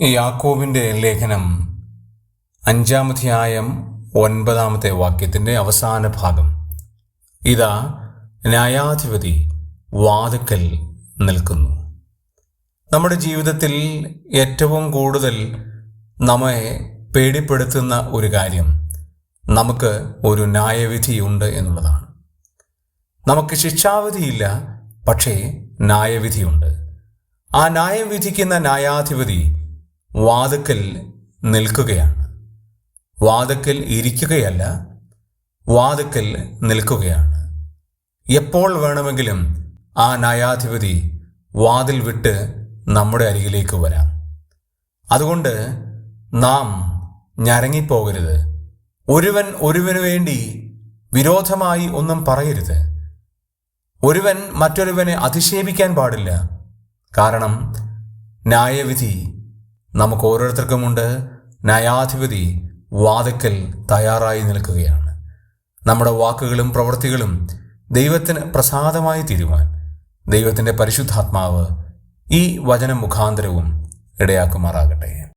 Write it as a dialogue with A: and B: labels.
A: യാക്കോബിന്റെ ലേഖനം അഞ്ചാമധ്യായം ഒൻപതാമത്തെ വാക്യത്തിന്റെ അവസാന ഭാഗം. ഇതാ ന്യായാധിപതി വാതുക്കൽ നിൽക്കുന്നു. നമ്മുടെ ജീവിതത്തിൽ ഏറ്റവും കൂടുതൽ നമ്മെ പേടിപ്പെടുത്തുന്ന ഒരു കാര്യം നമുക്ക് ഒരു ന്യായവിധിയുണ്ട് എന്നുള്ളതാണ്. നമുക്ക് ശിക്ഷാവിധിയില്ല പക്ഷേ ന്യായവിധിയുണ്ട് ആ ന്യായം വിധിക്കുന്ന ന്യായാധിപതി വാതുക്കൽ നിൽക്കുകയാണ്. വാതുക്കൽ ഇരിക്കുകയല്ല വാതുക്കൽ നിൽക്കുകയാണ്. എപ്പോൾ വേണമെങ്കിലും ആ ന്യായാധിപതി വാതിൽ വിട്ട് നമ്മുടെ അരികിലേക്ക് വരാം. അതുകൊണ്ട് നാം ഞരങ്ങിപ്പോകരുത്. ഒരുവൻ ഒരുവനു വേണ്ടി വിരോധമായി ഒന്നും പറയരുത്. ഒരുവൻ മറ്റൊരുവനെ അധിക്ഷേപിക്കാൻ പാടില്ല. കാരണം ന്യായവിധി നമുക്ക് ഓരോരുത്തർക്കുമുണ്ട് ന്യായാധിപതി വാതിക്കൽ തയ്യാറായി നിൽക്കുകയാണ്. നമ്മുടെ വാക്കുകളും പ്രവൃത്തികളും ദൈവത്തിന് പ്രസാദമായി തീരുവാൻ ദൈവത്തിന്റെ പരിശുദ്ധാത്മാവ് ഈ വചന മുഖാന്തരവും ഇടയാക്കുമാറാകട്ടെ.